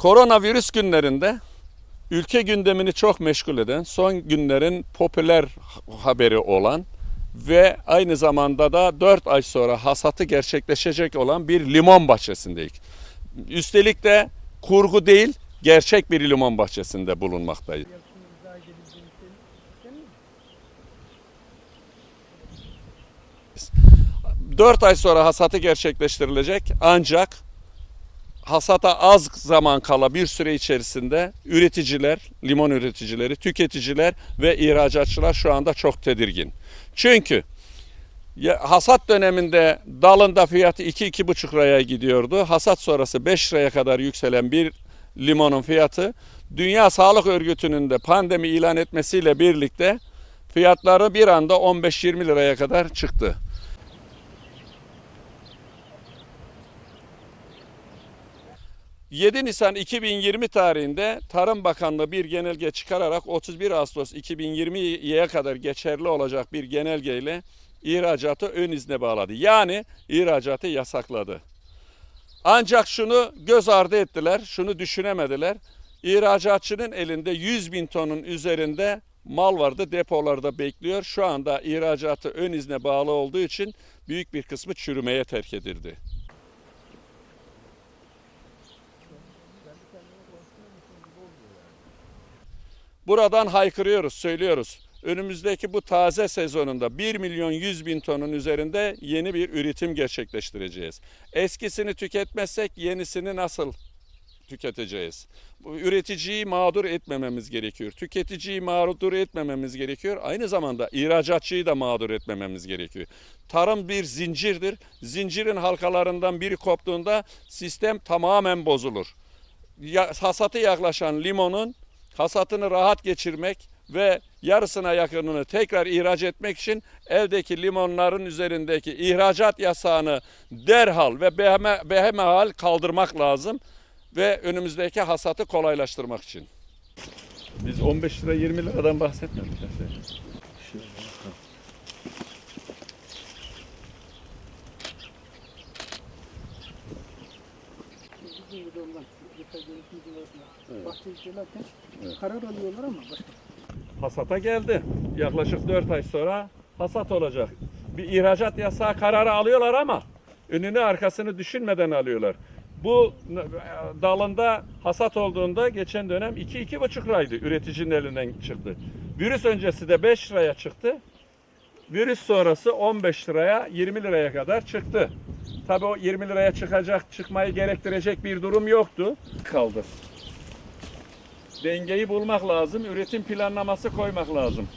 Koronavirüs günlerinde ülke gündemini çok meşgul eden, son günlerin popüler haberi olan ve aynı zamanda da 4 ay sonra hasatı gerçekleşecek olan bir limon bahçesindeyiz. Üstelik de kurgu değil, gerçek bir limon bahçesinde bulunmaktayız. 4 ay sonra hasatı gerçekleştirilecek ancak hasata az zaman kala bir süre içerisinde üreticiler, limon üreticileri, tüketiciler ve ihracatçılar şu anda çok tedirgin. Çünkü hasat döneminde dalında fiyatı 2-2,5 liraya gidiyordu. Hasat sonrası 5 liraya kadar yükselen bir limonun fiyatı Dünya Sağlık Örgütü'nün de pandemi ilan etmesiyle birlikte fiyatları bir anda 15-20 liraya kadar çıktı. ...7 Nisan 2020 tarihinde Tarım Bakanlığı bir genelge çıkararak 31 Ağustos 2020'ye kadar geçerli olacak bir genelgeyle ihracatı ön izne bağladı. Yani ihracatı yasakladı. Ancak şunu göz ardı ettiler, şunu düşünemediler. İhracatçının elinde 100 bin tonun üzerinde mal vardı, depolarda bekliyor. Şu anda ihracatı ön izne bağlı olduğu için büyük bir kısmı çürümeye terk edildi. Buradan haykırıyoruz, söylüyoruz. Önümüzdeki bu taze sezonunda 1 milyon 100 bin tonun üzerinde yeni bir üretim gerçekleştireceğiz. Eskisini tüketmezsek yenisini nasıl tüketeceğiz? Bu üreticiyi mağdur etmememiz gerekiyor. Tüketiciyi mağdur etmememiz gerekiyor. Aynı zamanda ihracatçıyı da mağdur etmememiz gerekiyor. Tarım bir zincirdir. Zincirin halkalarından biri koptuğunda sistem tamamen bozulur. Ya, hasatı yaklaşan limonun hasatını rahat geçirmek ve yarısına yakınını tekrar ihraç etmek için eldeki limonların üzerindeki ihracat yasağını derhal ve beheme, behemehal kaldırmak lazım ve önümüzdeki hasatı kolaylaştırmak için. Biz 15 lira 20 liradan bahsetmedik. Bizim yeter görüşümüz arasında bahçe işlerken karar alıyorlar ama başka. Hasata geldi. Yaklaşık 4 ay sonra hasat olacak. Bir ihracat yasağı kararı alıyorlar ama önünü arkasını düşünmeden alıyorlar. Bu e, dalında hasat olduğunda geçen dönem 2-2,5 liraydı üreticinin elinden çıktı. Virüs öncesi de 5 liraya çıktı. Virüs sonrası 15 liraya 20 liraya kadar çıktı. Tabii o 20 liraya çıkacak, çıkmayı gerektirecek bir durum yoktu. Kaldı dengeyi bulmak lazım, üretim planlaması koymak lazım.